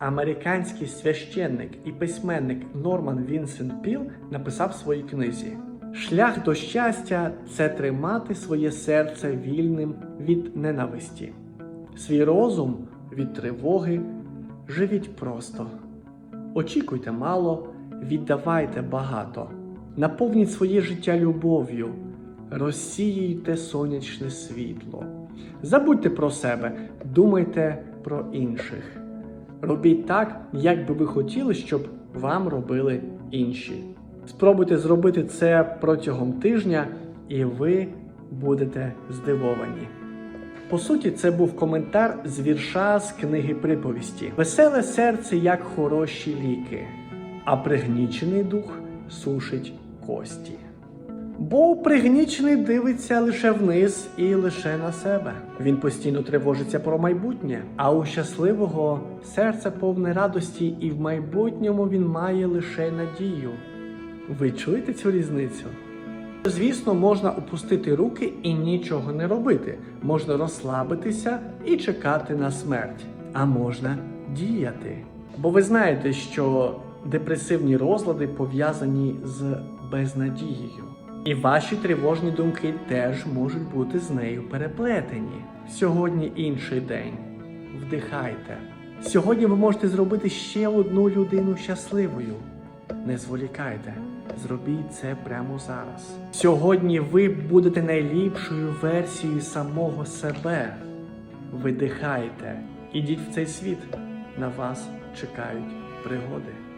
американський священник і письменник Норман Вінсент Піл написав в своїй книзі: Шлях до щастя це тримати своє серце вільним від ненависті, свій розум від тривоги. Живіть просто. Очікуйте мало, віддавайте багато. Наповніть своє життя любов'ю, розсіюйте сонячне світло. Забудьте про себе, думайте про інших. Робіть так, як би ви хотіли, щоб вам робили інші. Спробуйте зробити це протягом тижня, і ви будете здивовані. По суті, це був коментар з вірша з книги приповісті. Веселе серце, як хороші ліки, а пригнічений дух сушить кості. Бо пригнічений дивиться лише вниз і лише на себе. Він постійно тривожиться про майбутнє, а у щасливого серце повне радості, і в майбутньому він має лише надію. Ви чуєте цю різницю? Звісно, можна опустити руки і нічого не робити. Можна розслабитися і чекати на смерть. А можна діяти. Бо ви знаєте, що депресивні розлади пов'язані з безнадією. І ваші тривожні думки теж можуть бути з нею переплетені. Сьогодні інший день. Вдихайте. Сьогодні ви можете зробити ще одну людину щасливою. Не зволікайте, зробіть це прямо зараз. Сьогодні ви будете найліпшою версією самого себе. Видихайте, ідіть в цей світ. На вас чекають пригоди.